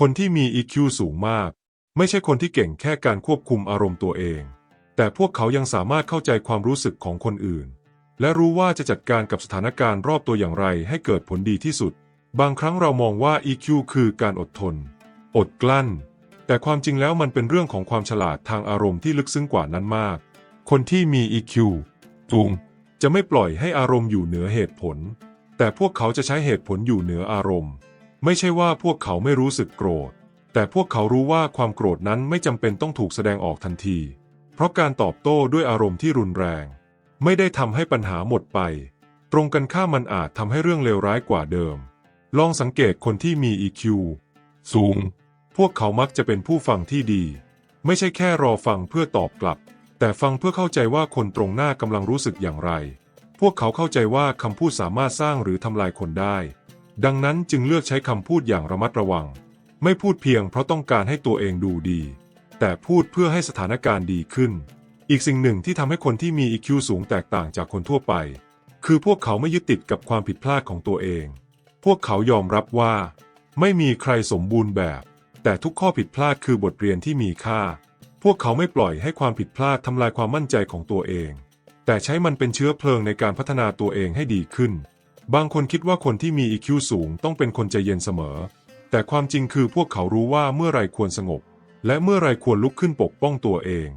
คนที่มี EQ สูงมาก ไม่ใช่คนที่เก่งแค่การควบคุมอารมณ์ตัวเอง แต่พวกเขายังสามารถเข้าใจความรู้สึกของคนอื่น และรู้ว่าจะจัดการกับสถานการณ์รอบตัวอย่างไรให้เกิดผลดีที่สุด บางครั้งเรามองว่า EQ คือการอดทน อดกลั้น แต่ความจริงแล้วมันเป็นเรื่องของความฉลาดทางอารมณ์ที่ลึกซึ้งกว่านั้นมาก คนที่มี EQ สูงจะไม่ปล่อยให้อารมณ์อยู่เหนือเหตุผล แต่พวกเขาจะใช้เหตุผลอยู่เหนืออารมณ์ ไม่ใช่ว่าพวกเขาไม่รู้สึกโกรธ แต่พวกเขารู้ว่าความโกรธนั้นไม่จำเป็นต้องถูกแสดงออกทันที เพราะการตอบโต้ด้วยอารมณ์ที่รุนแรง ไม่ได้ทำให้ปัญหาหมดไป ตรงกันข้ามมันอาจทำให้เรื่องเลวร้ายกว่าเดิม ลองสังเกตคนที่มี EQ สูง พวกเขามักจะเป็นผู้ฟังที่ดี ไม่ใช่แค่รอฟังเพื่อตอบกลับ แต่ฟังเพื่อเข้าใจว่าคนตรงหน้ากำลังรู้สึกอย่างไร พวกเขาเข้าใจว่าคำพูดสามารถสร้างหรือทำลายคนได้ ดังนั้นจึงเลือกใช้คำพูดอย่างระมัดระวัง ไม่พูดเพียงเพราะต้องการให้ตัวเองดูดี แต่พูดเพื่อให้สถานการณ์ดีขึ้น อีกสิ่งหนึ่งที่ทำให้คนที่มี EQ สูงแตกต่างจากคนทั่วไป คือพวกเขาไม่ยึดติดกับความผิดพลาดของตัวเอง พวกเขายอมรับว่า ไม่มีใครสมบูรณ์แบบ แต่ทุกข้อผิดพลาดคือบทเรียนที่มีค่า พวกเขาไม่ปล่อยให้ความผิดพลาดทำลายความมั่นใจของตัวเอง แต่ใช้มันเป็นเชื้อเพลิงในการพัฒนาตัวเองให้ดีขึ้น บางคนคิดว่าคนที่มี EQ สูงต้องเป็นคนใจเย็นเสมอ แต่ความจริงคือพวกเขารู้ว่าเมื่อไรควรสงบ และเมื่อไรควรลุกขึ้นปกป้องตัวเอง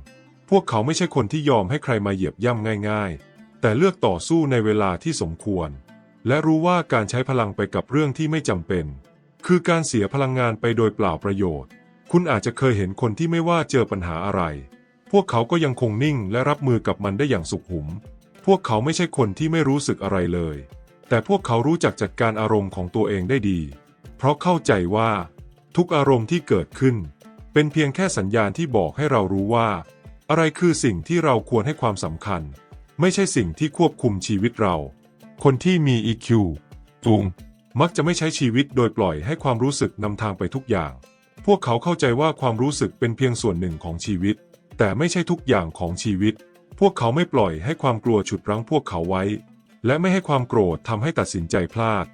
พวกเขาไม่ใช่คนที่ยอมให้ใครมาเหยียบย่ำง่าย ๆ แต่เลือกต่อสู้ในเวลาที่สมควร และรู้ว่าการใช้พลังไปกับเรื่องที่ไม่จำเป็น คือการเสียพลังงานไปโดยเปล่าประโยชน์ คุณอาจจะเคยเห็นคนที่ไม่ว่าเจอปัญหาอะไร พวกเขาก็ยังคงนิ่งและรับมือกับมันได้อย่างสุขุม พวกเขาไม่ใช่คนที่ไม่รู้สึกอะไรเลย แต่พวกเขารู้จักจัดการอารมณ์ของตัวเองได้ดี เพราะเข้าใจว่า ทุกอารมณ์ที่เกิดขึ้น เป็นเพียงแค่สัญญาณที่บอกให้เรารู้ว่า อะไรคือสิ่งที่เราควรให้ความสำคัญ ไม่ใช่สิ่งที่ควบคุมชีวิตเรา คนที่มี EQ สูงมักจะไม่ใช้ชีวิตโดยปล่อยให้ความรู้สึกนำทางไปทุกอย่าง พวกเขาเข้าใจว่าความรู้สึกเป็นเพียงส่วนหนึ่งของชีวิต แต่ไม่ใช่ทุกอย่างของชีวิต พวกเขาไม่ปล่อยให้ความกลัวฉุดรั้งพวกเขาไว้ และไม่ให้ความโกรธทำให้ตัดสินใจพลาด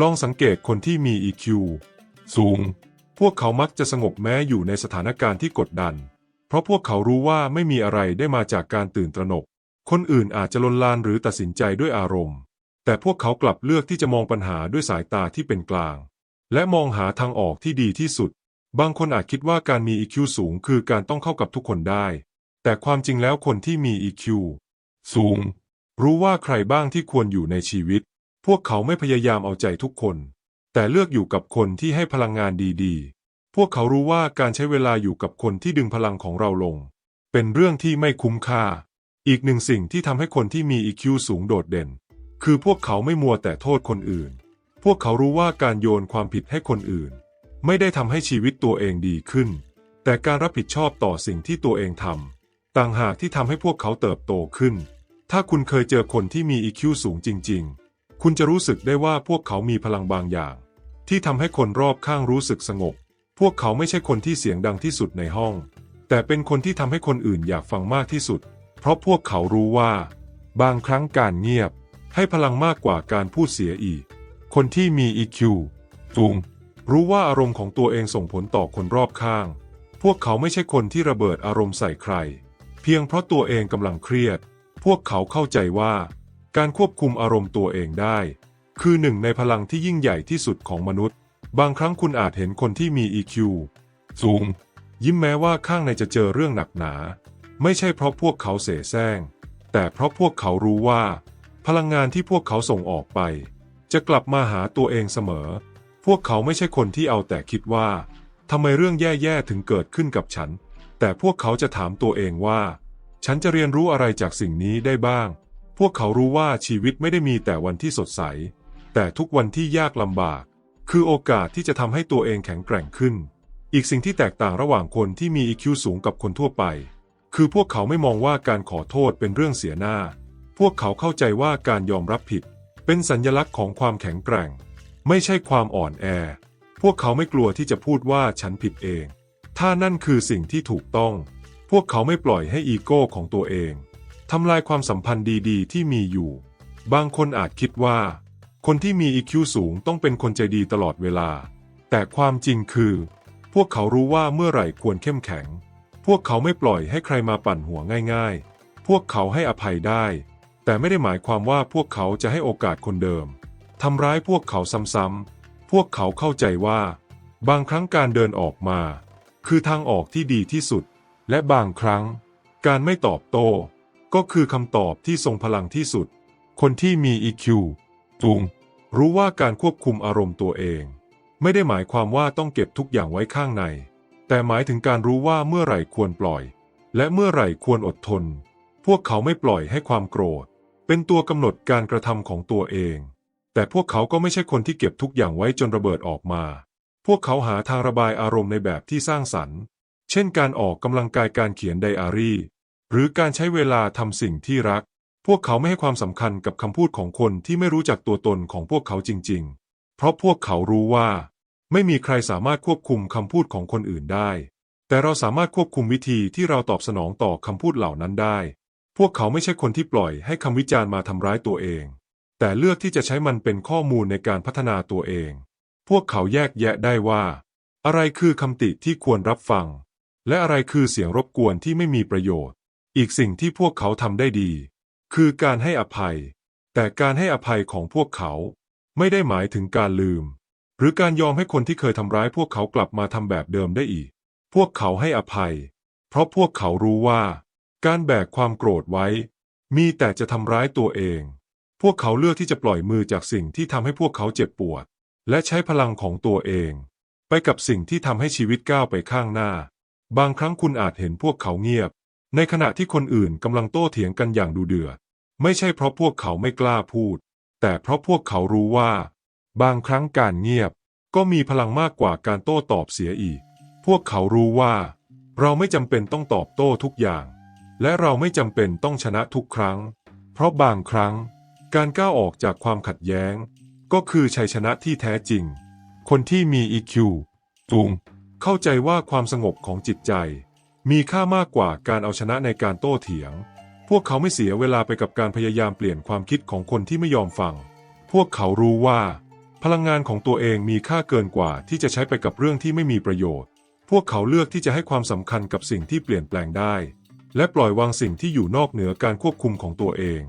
ลองสังเกตคนที่มี EQ สูง พวกเขามักจะสงบแม้อยู่ในสถานการณ์ที่กดดัน เพราะพวกเขารู้ว่าไม่มีอะไรได้มาจากการตื่นตระหนก คนอื่นอาจจะลนลานหรือตัดสินใจด้วยอารมณ์ แต่พวกเขากลับเลือกที่จะมองปัญหาด้วยสายตาที่เป็นกลาง และมองหาทางออกที่ดีที่สุด บางคนอาจคิดว่าการมี EQ สูงคือการต้องเข้ากับทุกคนได้ แต่ความจริงแล้วคนที่มี EQ สูง รู้ว่าใครบ้างที่ควรอยู่ในชีวิต พวกเขาไม่พยายามเอาใจทุกคน แต่เลือกอยู่กับคนที่ให้พลังงานดีๆ พวกเขารู้ว่าการใช้เวลาอยู่กับคนที่ดึงพลังของเราลง เป็นเรื่องที่ไม่คุ้มค่า อีกหนึ่งสิ่งที่ทำให้คนที่มี EQ สูงโดดเด่น คือพวกเขาไม่มัวแต่โทษคนอื่น พวกเขารู้ว่าการโยนความผิดให้คนอื่น ไม่ได้ทำให้ชีวิตตัวเองดีขึ้น แต่การรับผิดชอบต่อสิ่งที่ตัวเองทำต่างหากที่ทำให้พวกเขาเติบโตขึ้น ถ้าคุณเคยเจอคนที่มี EQ สูงจริง ๆ คุณจะรู้สึกได้ว่าพวกเขามีพลังบางอย่าง ที่ทำให้คนรอบข้างรู้สึกสงบ พวกเขาไม่ใช่คนที่เสียงดังที่สุดในห้อง แต่เป็นคนที่ทำให้คนอื่นอยากฟังมากที่สุด เพราะพวกเขารู้ว่า บางครั้งการเงียบ ให้พลังมากกว่าการพูดเสียอีก คนที่มี EQ สูงรู้ว่าอารมณ์ของตัวเองส่งผลต่อคนรอบข้าง พวกเขาไม่ใช่คนที่ระเบิดอารมณ์ใส่ใคร เพียงเพราะตัวเองกำลังเครียด พวกเขาเข้าใจว่า การควบคุมอารมณ์ตัวเองได้ คือหนึ่งในพลังที่ยิ่งใหญ่ที่สุดของมนุษย์ บางครั้งคุณอาจเห็นคนที่มี EQ สูง ยิ้มแม้ว่าข้างในจะเจอเรื่องหนักหนา ไม่ใช่เพราะพวกเขาเสแสร้ง แต่เพราะพวกเขารู้ว่า พลังงานที่พวกเขาส่งออกไป จะกลับมาหาตัวเองเสมอ พวกเขาไม่ใช่คนที่เอาแต่คิดว่าทำไมเรื่องแย่ๆถึงเกิดขึ้นกับฉัน แต่พวกเขาจะถามตัวเองว่า ฉันจะเรียนรู้อะไรจากสิ่งนี้ได้บ้าง พวกเขารู้ว่าชีวิตไม่ได้มีแต่วันที่สดใส แต่ทุกวันที่ยากลำบาก คือโอกาสที่จะทำให้ตัวเองแข็งแกร่งขึ้น อีกสิ่งที่แตกต่างระหว่างคนที่มี EQ สูงกับคนทั่วไป คือพวกเขาไม่มองว่าการขอโทษเป็นเรื่องเสียหน้า พวกเขาเข้าใจว่าการยอมรับผิด เป็นสัญลักษณ์ของความแข็งแกร่ง ไม่ใช่ความอ่อนแอ พวกเขาไม่กลัวที่จะพูดว่าฉันผิดเอง ถ้านั่นคือสิ่งที่ถูกต้อง พวกเขาไม่ปล่อยให้อีโก้ของตัวเองทำลายความสัมพันธ์ดีๆ ที่มีอยู่ บางคนอาจคิดว่า คนที่มี EQ สูงต้องเป็นคนใจดีตลอดเวลา แต่ความจริงคือ พวกเขารู้ว่าเมื่อไหร่ควรเข้มแข็ง พวกเขาไม่ปล่อยให้ใครมาปั่นหัวง่ายๆ พวกเขาให้อภัยได้ แต่ไม่ได้หมายความว่าพวกเขาจะให้โอกาสคนเดิมทำร้ายพวกเขาซ้ำๆ พวกเขาเข้าใจว่า บางครั้งการเดินออกมา คือทางออกที่ดีที่สุด และบางครั้ง การไม่ตอบโต้ ก็คือคำตอบที่ทรงพลังที่สุด คนที่มี EQ ตุงรู้ว่าการควบคุมอารมณ์ตัวเอง ไม่ได้หมายความว่าต้องเก็บทุกอย่างไว้ข้างใน แต่หมายถึงการรู้ว่าเมื่อไหร่ควรปล่อย และเมื่อไหร่ควรอดทน พวกเขาไม่ปล่อยให้ความโกรธ เป็นตัวกำหนดการกระทำของตัวเอง แต่พวกเขาก็ไม่ใช่คนที่เก็บทุกอย่างไว้จนระเบิดออกมา พวกเขาหาทางระบายอารมณ์ในแบบที่สร้างสรรค์ เช่นการออกกำลังกายการเขียนไดอารี่ หรือการใช้เวลาทำสิ่งที่รัก พวกเขาไม่ให้ความสำคัญกับคำพูดของคนที่ไม่รู้จักตัวตนของพวกเขาจริง ๆ เพราะพวกเขารู้ว่า ไม่มีใครสามารถควบคุมคำพูดของคนอื่นได้ แต่เราสามารถควบคุมวิธีที่เราตอบสนองต่อคำพูดเหล่านั้นได้ พวกเขาไม่ใช่คนที่ปล่อยให้คำวิจารณ์มาทำร้ายตัวเอง แต่เลือกที่จะใช้มันเป็นข้อมูลในการพัฒนาตัวเอง พวกเขาแยกแยะได้ว่า อะไรคือคำติที่ควรรับฟัง และอะไรคือเสียงรบกวนที่ไม่มีประโยชน์ อีกสิ่งที่พวกเขาทำได้ดี คือการให้อภัย แต่การให้อภัยของพวกเขา ไม่ได้หมายถึงการลืม หรือการยอมให้คนที่เคยทำร้ายพวกเขากลับมาทำแบบเดิมได้อีก พวกเขาให้อภัย เพราะพวกเขารู้ว่า การแบกความโกรธไว้ มีแต่จะทำร้ายตัวเอง พวกเขาเลือกที่จะปล่อยมือจากสิ่งที่ทำให้พวกเขาเจ็บปวด และใช้พลังของตัวเอง ไปกับสิ่งที่ทำให้ชีวิตก้าวไปข้างหน้า บางครั้งคุณอาจเห็นพวกเขาเงียบ ในขณะที่คนอื่นกำลังโต้เถียงกันอย่างดูเดือด ไม่ใช่เพราะพวกเขาไม่กล้าพูด แต่เพราะพวกเขารู้ว่า บางครั้งการเงียบก็มีพลังมากกว่าการโต้ตอบเสียอีก พวกเขารู้ว่า เราไม่จำเป็นต้องตอบโต้ทุกอย่าง และเราไม่จำเป็นต้องชนะทุกครั้ง เพราะบางครั้ง การก้าวออกจากความขัดแย้ง ก็คือชัยชนะที่แท้จริง คนที่มี EQ ตุง เข้าใจว่าความสงบของจิตใจ มีค่ามากกว่าการเอาชนะในการโต้เถียง พวกเขาไม่เสียเวลาไปกับการพยายามเปลี่ยนความคิดของคนที่ไม่ยอมฟัง พวกเขารู้ว่า พลังงานของตัวเองมีค่าเกินกว่าที่จะใช้ไปกับเรื่องที่ไม่มีประโยชน์ พวกเขาเลือกที่จะให้ความสำคัญกับสิ่งที่เปลี่ยนแปลงได้ และปล่อยวางสิ่งที่อยู่นอกเหนือการควบคุมของตัวเอง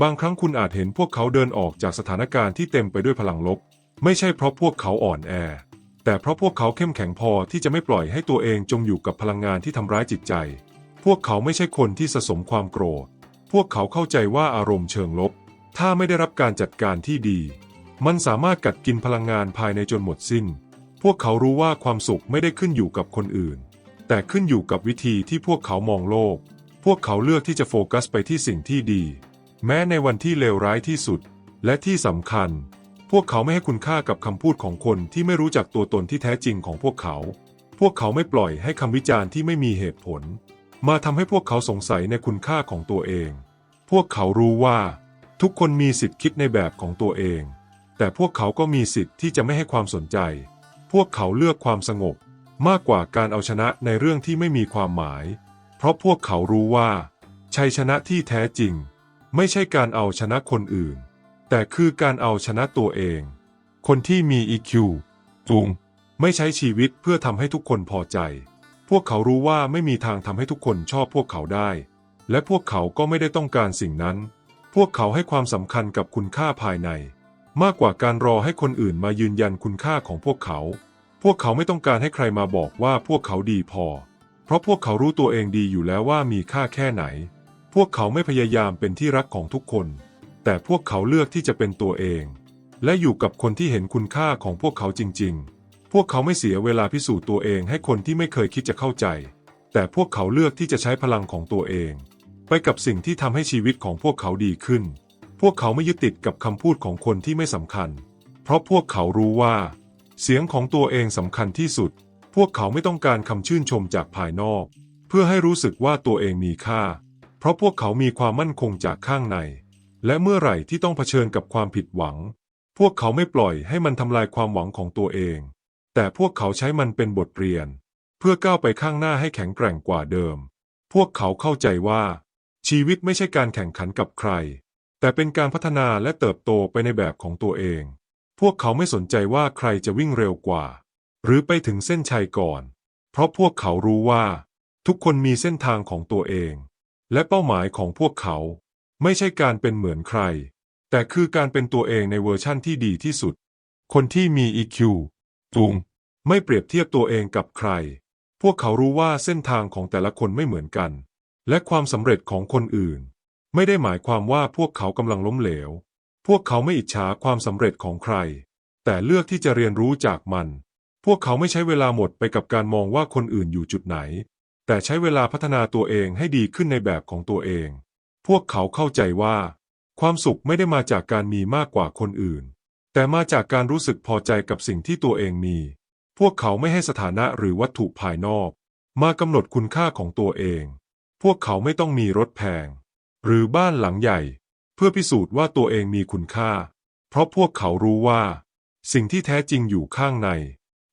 บางครั้งคุณอาจเห็นพวกเขาเดินออกจากสถานการณ์ที่เต็มไปด้วยพลังลบ ไม่ใช่เพราะพวกเขาอ่อนแอ แต่เพราะพวกเขาเข้มแข็งพอที่จะไม่ปล่อยให้ตัวเองจมอยู่กับพลังงานที่ทำร้ายจิตใจ พวกเขาไม่ใช่คนที่สะสมความโกรธ พวกเขาเข้าใจว่าอารมณ์เชิงลบ ถ้าไม่ได้รับการจัดการที่ดี มันสามารถกัดกินพลังงานภายในจนหมดสิ้น พวกเขารู้ว่าความสุขไม่ได้ขึ้นอยู่กับคนอื่น แต่ขึ้นอยู่กับวิธีที่พวกเขามองโลก พวกเขาเลือกที่จะโฟกัสไปที่สิ่งที่ดี แม้ในวันที่เลวร้ายที่สุด และที่สำคัญ พวกเขาไม่ให้คุณค่ากับคำพูดของคนที่ไม่รู้จักตัวตนที่แท้จริงของพวกเขา พวกเขาไม่ปล่อยให้คำวิจารณ์ที่ไม่มีเหตุผล มาทำให้พวกเขาสงสัยในคุณค่าของตัวเอง พวกเขารู้ว่า ทุกคนมีสิทธิ์คิดในแบบของตัวเอง แต่พวกเขาก็มีสิทธิ์ที่จะไม่ให้ความสนใจ พวกเขาเลือกความสงบ มากกว่าการเอาชนะในเรื่องที่ไม่มีความหมาย เพราะพวกเขารู้ว่า ชัยชนะที่แท้จริง ไม่ใช่การเอาชนะคนอื่น แต่คือการเอาชนะตัวเอง คนที่มี EQ ตุงไม่ใช้ชีวิตเพื่อทำให้ทุกคนพอใจ พวกเขารู้ว่าไม่มีทางทำให้ทุกคนชอบพวกเขาได้ และพวกเขาก็ไม่ได้ต้องการสิ่งนั้น พวกเขาให้ความสำคัญกับคุณค่าภายใน มากกว่าการรอให้คนอื่นมายืนยันคุณค่าของพวกเขา พวกเขาไม่ต้องการให้ใครมาบอกว่าพวกเขาดีพอ เพราะพวกเขารู้ตัวเองดีอยู่แล้วว่ามีค่าแค่ไหน พวกเขาไม่พยายามเป็นที่รักของทุกคน แต่พวกเขาเลือกที่จะเป็นตัวเอง และอยู่กับคนที่เห็นคุณค่าของพวกเขาจริง ๆ พวกเขาไม่เสียเวลาพิสูจน์ตัวเองให้คนที่ไม่เคยคิดจะเข้าใจ แต่พวกเขาเลือกที่จะใช้พลังของตัวเอง ไปกับสิ่งที่ทำให้ชีวิตของพวกเขาดีขึ้น พวกเขาไม่ยึดติดกับคำพูดของคนที่ไม่สำคัญ เพราะพวกเขารู้ว่า เสียงของตัวเองสำคัญที่สุด พวกเขาไม่ต้องการคำชื่นชมจากภายนอก เพื่อให้รู้สึกว่าตัวเองมีค่า เพราะพวกเขามีความมั่นคงจากข้างใน และเมื่อไหร่ที่ต้องเผชิญกับความผิดหวัง พวกเขาไม่ปล่อยให้มันทำลายความหวังของตัวเอง แต่พวกเขาใช้มันเป็นบทเรียน เพื่อก้าวไปข้างหน้าให้แข็งแกร่งกว่าเดิม พวกเขาเข้าใจว่า ชีวิตไม่ใช่การแข่งขันกับใคร แต่เป็นการพัฒนาและเติบโตไปในแบบของตัวเอง พวกเขาไม่สนใจว่าใครจะวิ่งเร็วกว่า หรือไปถึงเส้นชัยก่อน เพราะพวกเขารู้ว่า ทุกคนมีเส้นทางของตัวเอง และเป้าหมายของพวกเขา ไม่ใช่การเป็นเหมือนใคร แต่คือการเป็นตัวเองในเวอร์ชั่นที่ดีที่สุด คนที่มี EQ ตุงไม่เปรียบเทียบตัวเองกับใคร พวกเขารู้ว่าเส้นทางของแต่ละคนไม่เหมือนกัน และความสำเร็จของคนอื่น ไม่ได้หมายความว่าพวกเขากำลังล้มเหลว พวกเขาไม่อิจฉาความสำเร็จของใคร แต่เลือกที่จะเรียนรู้จากมัน พวกเขาไม่ใช้เวลาหมดไปกับการมองว่าคนอื่นอยู่จุดไหน แต่ใช้เวลาพัฒนาตัวเองให้ดีขึ้นในแบบของตัวเอง พวกเขาเข้าใจว่า ความสุขไม่ได้มาจากการมีมากกว่าคนอื่น แต่มาจากการรู้สึกพอใจกับสิ่งที่ตัวเองมี พวกเขาไม่ให้สถานะหรือวัตถุภายนอก มากำหนดคุณค่าของตัวเอง พวกเขาไม่ต้องมีรถแพง หรือบ้านหลังใหญ่ เพื่อพิสูจน์ว่าตัวเองมีคุณค่า เพราะพวกเขารู้ว่า สิ่งที่แท้จริงอยู่ข้างใน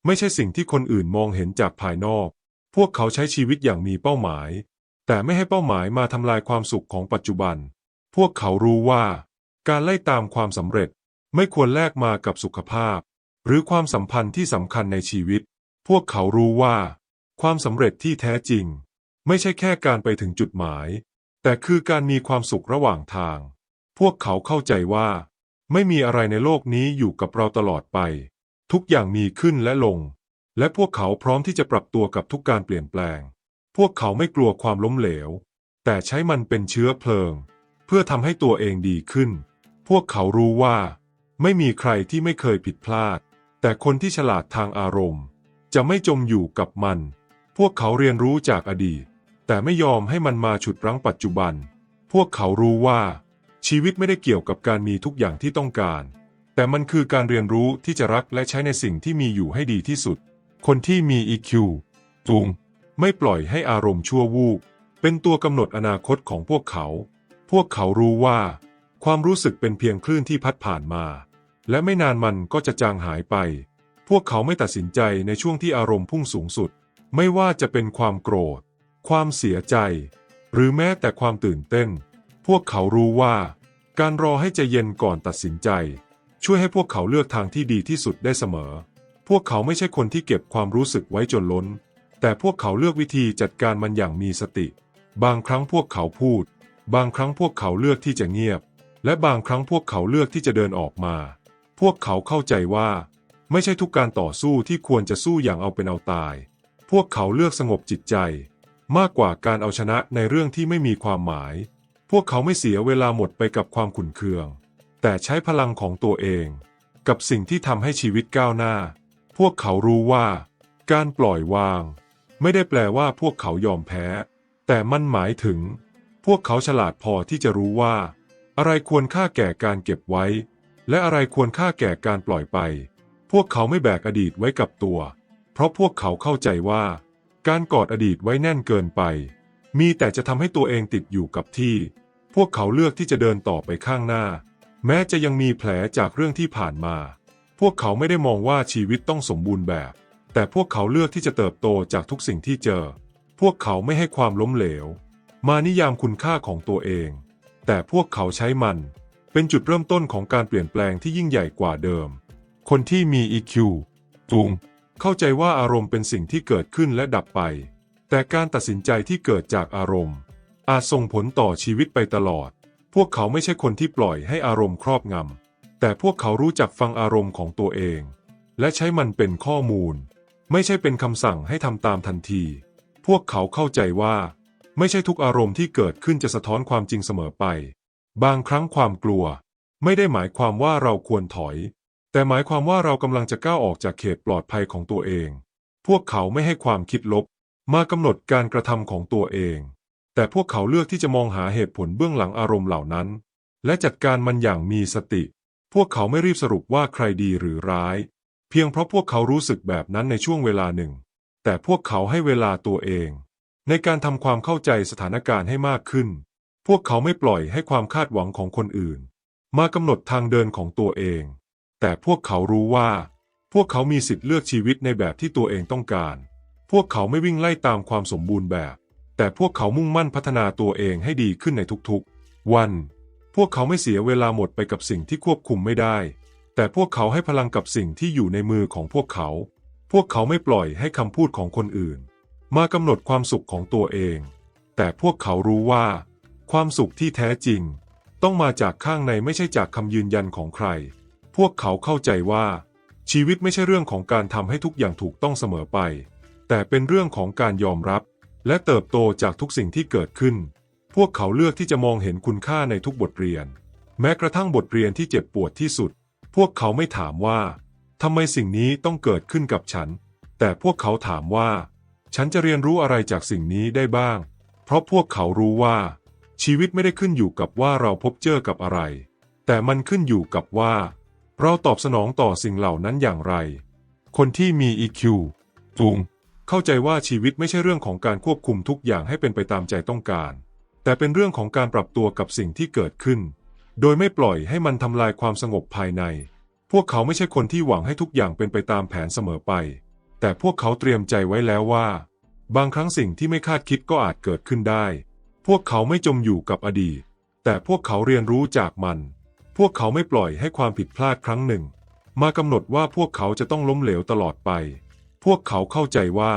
ไม่ใช่สิ่งที่คนอื่นมองเห็นจากภายนอก พวกเขาใช้ชีวิตอย่างมีเป้าหมาย แต่ไม่ให้เป้าหมายมาทำลายความสุขของปัจจุบัน พวกเขารู้ว่า การไล่ตามความสำเร็จไม่ควรแลกมากับสุขภาพ หรือความสัมพันธ์ที่สำคัญในชีวิต พวกเขารู้ว่า ความสำเร็จที่แท้จริง ไม่ใช่แค่การไปถึงจุดหมาย แต่คือการมีความสุขระหว่างทาง พวกเขาเข้าใจว่า ไม่มีอะไรในโลกนี้อยู่กับเราตลอดไป ทุกอย่างมีขึ้นและลง และพวกเขาพร้อมที่จะปรับตัวกับทุกการเปลี่ยนแปลง พวกเขาไม่กลัวความล้มเหลว แต่ใช้มันเป็นเชื้อเพลิง เพื่อทำให้ตัวเองดีขึ้น พวกเขารู้ว่า ไม่มีใครที่ไม่เคยผิดพลาด แต่คนที่ฉลาดทางอารมณ์ จะไม่จมอยู่กับมัน พวกเขาเรียนรู้จากอดีต แต่ไม่ยอมให้มันมาฉุดรั้งปัจจุบัน พวกเขารู้ว่า ชีวิตไม่ได้เกี่ยวกับการมีทุกอย่างที่ต้องการ แต่มันคือการเรียนรู้ที่จะรักและใช้ในสิ่งที่มีอยู่ให้ดีที่สุด คนที่มี EQ ตุง ไม่ปล่อยให้อารมณ์ชั่ววูบเป็นตัวกำหนดอนาคตของพวกเขา พวกเขารู้ว่า ความรู้สึกเป็นเพียงคลื่นที่พัดผ่านมา และไม่นานมันก็จะจางหายไป พวกเขาไม่ตัดสินใจในช่วงที่อารมณ์พุ่งสูงสุด ไม่ว่าจะเป็นความโกรธ ความเสียใจ หรือแม้แต่ความตื่นเต้น พวกเขารู้ว่า การรอให้ใจเย็นก่อนตัดสินใจ ช่วยให้พวกเขาเลือกทางที่ดีที่สุดได้เสมอ พวกเขาไม่ใช่คนที่เก็บความรู้สึกไว้จนล้น แต่พวกเขาเลือกวิธีจัดการมันอย่างมีสติ บางครั้งพวกเขาพูด บางครั้งพวกเขาเลือกที่จะเงียบ และบางครั้งพวกเขาเลือกที่จะเดินออกมา พวกเขาเข้าใจว่า ไม่ใช่ทุกการต่อสู้ที่ควรจะสู้อย่างเอาเป็นเอาตาย พวกเขาเลือกสงบจิตใจ มากกว่าการเอาชนะในเรื่องที่ไม่มีความหมาย พวกเขาไม่เสียเวลาหมดไปกับความขุ่นเคือง แต่ใช้พลังของตัวเอง กับสิ่งที่ทำให้ชีวิตก้าวหน้า พวกเขารู้ว่า การปล่อยวาง ไม่ได้แปลว่าพวกเขายอมแพ้ แต่มันหมายถึง พวกเขาฉลาดพอที่จะรู้ว่า อะไรควรค่าแก่การเก็บไว้ และอะไรควรค่าแก่การปล่อยไป พวกเขาไม่แบกอดีตไว้กับตัว เพราะพวกเขาเข้าใจว่า การกอดอดีตไว้แน่นเกินไป มีแต่จะทำให้ตัวเองติดอยู่กับที่ พวกเขาเลือกที่จะเดินต่อไปข้างหน้า แม้จะยังมีแผลจากเรื่องที่ผ่านมา พวกเขาไม่ได้มองว่าชีวิตต้องสมบูรณ์แบบ แต่พวกเขาเลือกที่จะเติบโตจากทุกสิ่งที่เจอ พวกเขาไม่ให้ความล้มเหลว มานิยามคุณค่าของตัวเอง แต่พวกเขาใช้มัน เป็นจุดเริ่มต้นของการเปลี่ยนแปลงที่ยิ่งใหญ่กว่าเดิม คนที่มี EQ ตุงเข้าใจว่าอารมณ์เป็นสิ่งที่เกิดขึ้นและดับไป แต่การตัดสินใจที่เกิดจากอารมณ์ อาจส่งผลต่อชีวิตไปตลอด พวกเขาไม่ใช่คนที่ปล่อยให้อารมณ์ครอบงำแต่พวกเขารู้จักฟังอารมณ์ของตัวเอง และใช้มันเป็นข้อมูล ไม่ใช่เป็นคำสั่งให้ทำตามทันที พวกเขาเข้าใจว่า ไม่ใช่ทุกอารมณ์ที่เกิดขึ้นจะสะท้อนความจริงเสมอไป บางครั้งความกลัว ไม่ได้หมายความว่าเราควรถอย แต่หมายความว่าเรากำลังจะก้าวออกจากเขตปลอดภัยของตัวเอง พวกเขาไม่ให้ความคิดลบ มากำหนดการกระทำของตัวเอง แต่พวกเขาเลือกที่จะมองหาเหตุผลเบื้องหลังอารมณ์เหล่านั้น และจัดการมันอย่างมีสติ พวกเขาไม่รีบสรุปว่าใครดีหรือร้าย เพียงเพราะพวกเขารู้สึกแบบนั้นในช่วงเวลาหนึ่ง แต่พวกเขาให้เวลาตัวเอง ในการทำความเข้าใจสถานการณ์ให้มากขึ้น พวกเขาไม่ปล่อยให้ความคาดหวังของคนอื่น มากำหนดทางเดินของตัวเอง แต่พวกเขารู้ว่า พวกเขามีสิทธิ์เลือกชีวิตในแบบที่ตัวเองต้องการ พวกเขาไม่วิ่งไล่ตามความสมบูรณ์แบบ แต่พวกเขามุ่งมั่นพัฒนาตัวเองให้ดีขึ้นในทุกๆ วัน พวกเขาไม่เสียเวลาหมดไปกับสิ่งที่ควบคุมไม่ได้ แต่พวกเขาให้พลังกับสิ่งที่อยู่ในมือของพวกเขา พวกเขาไม่ปล่อยให้คำพูดของคนอื่น มากำหนดความสุขของตัวเอง แต่พวกเขารู้ว่า ความสุขที่แท้จริง ต้องมาจากข้างในไม่ใช่จากคำยืนยันของใคร พวกเขาเข้าใจว่า ชีวิตไม่ใช่เรื่องของการทำให้ทุกอย่างถูกต้องเสมอไป แต่เป็นเรื่องของการยอมรับ และเติบโตจากทุกสิ่งที่เกิดขึ้น พวกเขาเลือกที่จะมองเห็นคุณค่าในทุกบทเรียน แม้กระทั่งบทเรียนที่เจ็บปวดที่สุด พวกเขาไม่ถามว่าทำไมสิ่งนี้ต้องเกิดขึ้นกับฉัน แต่พวกเขาถามว่า ฉันจะเรียนรู้อะไรจากสิ่งนี้ได้บ้าง เพราะพวกเขารู้ว่า ชีวิตไม่ได้ขึ้นอยู่กับว่าเราพบเจอกับอะไร แต่มันขึ้นอยู่กับว่า เราตอบสนองต่อสิ่งเหล่านั้นอย่างไร คนที่มี EQ สูงเข้าใจว่าชีวิตไม่ใช่เรื่องของการควบคุมทุกอย่างให้เป็นไปตามใจต้องการ แต่เป็นเรื่องของการปรับตัวกับสิ่งที่เกิดขึ้น โดยไม่ปล่อยให้มันทำลายความสงบภายใน พวกเขาไม่ใช่คนที่หวังให้ทุกอย่างเป็นไปตามแผนเสมอไป แต่พวกเขาเตรียมใจไว้แล้วว่า บางครั้งสิ่งที่ไม่คาดคิดก็อาจเกิดขึ้นได้ พวกเขาไม่จมอยู่กับอดีต แต่พวกเขาเรียนรู้จากมัน พวกเขาไม่ปล่อยให้ความผิดพลาดครั้งหนึ่ง มากำหนดว่าพวกเขาจะต้องล้มเหลวตลอดไป พวกเขาเข้าใจว่า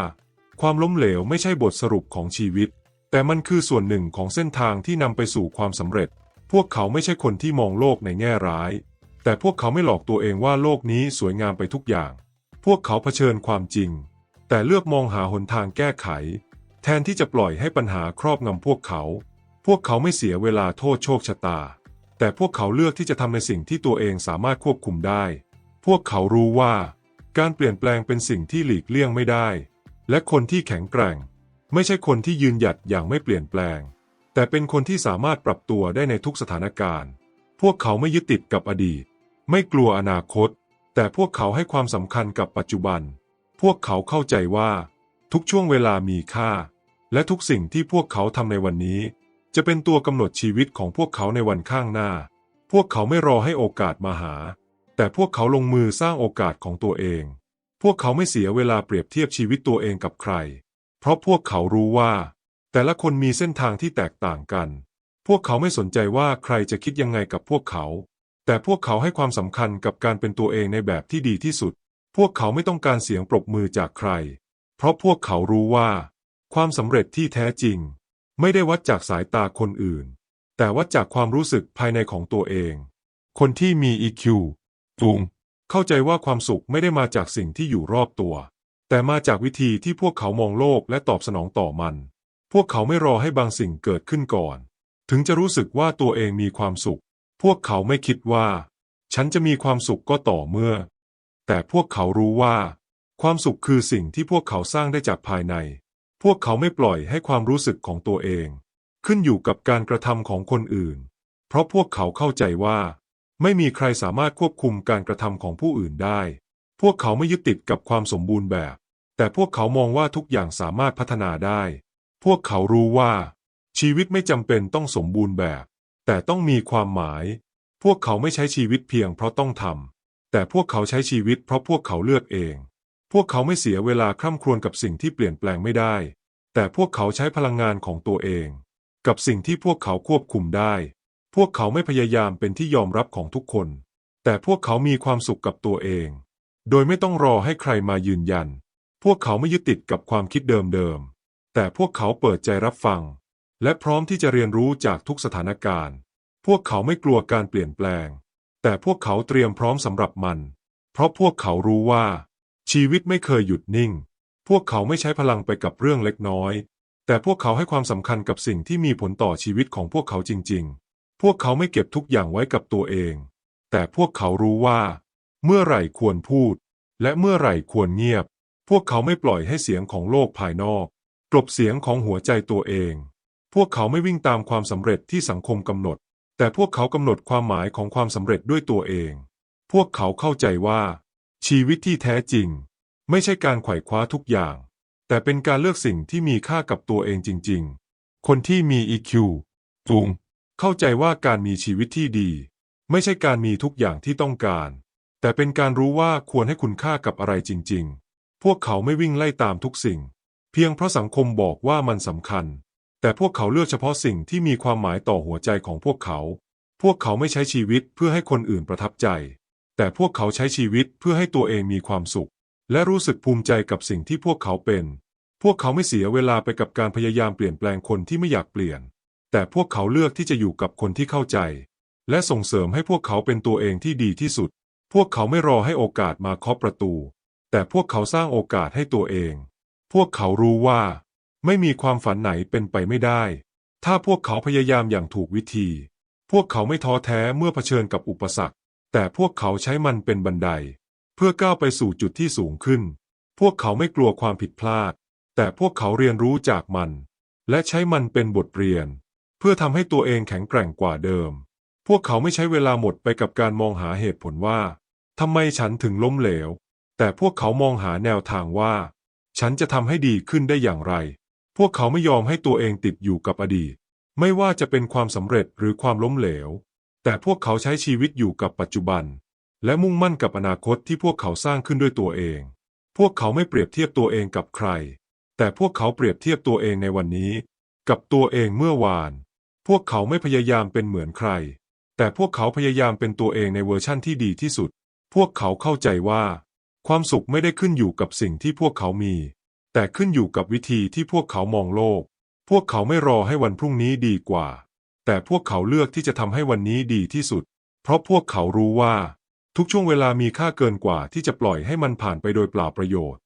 ความล้มเหลวไม่ใช่บทสรุปของชีวิต แต่มันคือส่วนหนึ่งของเส้นทางที่นำไปสู่ความสำเร็จ พวกเขาไม่ใช่คนที่มองโลกในแง่ร้าย แต่พวกเขาไม่หลอกตัวเองว่าโลกนี้สวยงามไปทุกอย่าง พวกเขาเผชิญความจริง แต่เลือกมองหาหนทางแก้ไข แทนที่จะปล่อยให้ปัญหาครอบงำพวกเขา พวกเขาไม่เสียเวลาโทษโชคชะตา แต่พวกเขาเลือกที่จะทำในสิ่งที่ตัวเองสามารถควบคุมได้ พวกเขารู้ว่า การเปลี่ยนแปลงเป็นสิ่งที่หลีกเลี่ยงไม่ได้ และคนที่แข็งแกร่ง ไม่ใช่คนที่ยืนหยัดอย่างไม่เปลี่ยนแปลง แต่เป็นคนที่สามารถปรับตัวได้ในทุกสถานการณ์ พวกเขาไม่ยึดติดกับอดีต ไม่กลัวอนาคต แต่พวกเขาให้ความสำคัญกับปัจจุบัน พวกเขาเข้าใจว่า ทุกช่วงเวลามีค่า และทุกสิ่งที่พวกเขาทำในวันนี้ จะเป็นตัวกำหนดชีวิตของพวกเขาในวันข้างหน้า พวกเขาไม่รอให้โอกาสมาหา แต่พวกเขาลงมือสร้างโอกาสของตัวเอง พวกเขาไม่เสียเวลาเปรียบเทียบชีวิตตัวเองกับใคร เพราะพวกเขารู้ว่า แต่ละคนมีเส้นทางที่แตกต่างกัน พวกเขาไม่สนใจว่าใครจะคิดยังไงกับพวกเขา แต่พวกเขาให้ความสำคัญกับการเป็นตัวเองในแบบที่ดีที่สุด พวกเขาไม่ต้องการเสียงปรบมือจากใคร เพราะพวกเขารู้ว่า ความสำเร็จที่แท้จริง ไม่ได้วัดจากสายตาคนอื่น แต่วัดจากความรู้สึกภายในของตัวเอง คนที่มี EQ สูงเข้าใจว่าความสุขไม่ได้มาจากสิ่งที่อยู่รอบตัว แต่มาจากวิธีที่พวกเขามองโลกและตอบสนองต่อมัน พวกเขาไม่รอให้บางสิ่งเกิดขึ้นก่อน ถึงจะรู้สึกว่าตัวเองมีความสุข พวกเขาไม่คิดว่า ฉันจะมีความสุขก็ต่อเมื่อ แต่พวกเขารู้ว่า ความสุขคือสิ่งที่พวกเขาสร้างได้จากภายใน พวกเขาไม่ปล่อยให้ความรู้สึกของตัวเอง ขึ้นอยู่กับการกระทำของคนอื่น เพราะพวกเขาเข้าใจว่า ไม่มีใครสามารถควบคุมการกระทำของผู้อื่นได้ พวกเขาไม่ยึดติดกับความสมบูรณ์แบบ แต่พวกเขามองว่าทุกอย่างสามารถพัฒนาได้ พวกเขารู้ว่า ชีวิตไม่จำเป็นต้องสมบูรณ์แบบ แต่ต้องมีความหมาย พวกเขาไม่ใช้ชีวิตเพียงเพราะต้องทำแต่พวกเขาใช้ชีวิตเพราะพวกเขาเลือกเอง พวกเขาไม่เสียเวลาคร่ำครวญกับสิ่งที่เปลี่ยนแปลงไม่ได้ แต่พวกเขาใช้พลังงานของตัวเอง กับสิ่งที่พวกเขาควบคุมได้ พวกเขาไม่พยายามเป็นที่ยอมรับของทุกคน แต่พวกเขามีความสุขกับตัวเอง โดยไม่ต้องรอให้ใครมายืนยัน พวกเขาไม่ยึดติดกับความคิดเดิมๆ แต่พวกเขาเปิดใจรับฟัง และพร้อมที่จะเรียนรู้จากทุกสถานการณ์ พวกเขาไม่กลัวการเปลี่ยนแปลง แต่พวกเขาเตรียมพร้อมสำหรับมัน เพราะพวกเขารู้ว่า ชีวิตไม่เคยหยุดนิ่ง พวกเขาไม่ใช้พลังไปกับเรื่องเล็กน้อย แต่พวกเขาให้ความสำคัญกับสิ่งที่มีผลต่อชีวิตของพวกเขาจริง ๆ พวกเขาไม่เก็บทุกอย่างไว้กับตัวเอง แต่พวกเขารู้ว่า เมื่อไหร่ควรพูด และเมื่อไหร่ควรเงียบ พวกเขาไม่ปล่อยให้เสียงของโลกภายนอก กลบเสียงของหัวใจตัวเอง พวกเขาไม่วิ่งตามความสำเร็จที่สังคมกำหนด แต่พวกเขากำหนดความหมายของความสำเร็จด้วยตัวเอง พวกเขาเข้าใจว่า ชีวิตที่แท้จริง ไม่ใช่การไขว่คว้าทุกอย่าง แต่เป็นการเลือกสิ่งที่มีค่ากับตัวเองจริง ๆ คนที่มี EQ สูงเข้าใจว่าการมีชีวิตที่ดี ไม่ใช่การมีทุกอย่างที่ต้องการ แต่เป็นการรู้ว่าควรให้คุณค่ากับอะไรจริง ๆ พวกเขาไม่วิ่งไล่ตามทุกสิ่ง เพียงเพราะสังคมบอกว่ามันสำคัญ แต่พวกเขาเลือกเฉพาะสิ่งที่มีความหมายต่อหัวใจของพวกเขา พวกเขาไม่ใช้ชีวิตเพื่อให้คนอื่นประทับใจ แต่พวกเขาใช้ชีวิตเพื่อให้ตัวเองมีความสุข และรู้สึกภูมิใจกับสิ่งที่พวกเขาเป็น พวกเขาไม่เสียเวลาไปกับการพยายามเปลี่ยนแปลงคนที่ไม่อยากเปลี่ยน แต่พวกเขาเลือกที่จะอยู่กับคนที่เข้าใจ และส่งเสริมให้พวกเขาเป็นตัวเองที่ดีที่สุด พวกเขาไม่รอให้โอกาสมาเคาะประตู แต่พวกเขาสร้างโอกาสให้ตัวเอง พวกเขารู้ว่า ไม่มีความฝันไหนเป็นไปไม่ได้ ถ้าพวกเขาพยายามอย่างถูกวิธี พวกเขาไม่ท้อแท้เมื่อเผชิญกับอุปสรรค แต่พวกเขาใช้มันเป็นบันได เพื่อก้าวไปสู่จุดที่สูงขึ้น พวกเขาไม่กลัวความผิดพลาด แต่พวกเขาเรียนรู้จากมัน และใช้มันเป็นบทเรียน เพื่อทำให้ตัวเองแข็งแกร่งกว่าเดิม พวกเขาไม่ใช้เวลาหมดไปกับการมองหาเหตุผลว่าทำไมฉันถึงล้มเหลว แต่พวกเขามองหาแนวทางว่า ฉันจะทำให้ดีขึ้นได้อย่างไร พวกเขาไม่ยอมให้ตัวเองติดอยู่กับอดีต ไม่ว่าจะเป็นความสำเร็จหรือความล้มเหลว แต่พวกเขาใช้ชีวิตอยู่กับปัจจุบัน และมุ่งมั่นกับอนาคตที่พวกเขาสร้างขึ้นด้วยตัวเอง พวกเขาไม่เปรียบเทียบตัวเองกับใคร แต่พวกเขาเปรียบเทียบตัวเองในวันนี้ กับตัวเองเมื่อวาน พวกเขาไม่พยายามเป็นเหมือนใคร แต่พวกเขาพยายามเป็นตัวเองในเวอร์ชั่นที่ดีที่สุด พวกเขาเข้าใจว่า ความสุขไม่ได้ขึ้นอยู่กับสิ่งที่พวกเขามี แต่ขึ้นอยู่กับวิธีที่พวกเขามองโลก พวกเขาไม่รอให้วันพรุ่งนี้ดีกว่า แต่พวกเขาเลือกที่จะทำให้วันนี้ดีที่สุด เพราะพวกเขารู้ว่า ทุกช่วงเวลามีค่าเกินกว่าที่จะปล่อยให้มันผ่านไปโดยเปล่าประโยชน์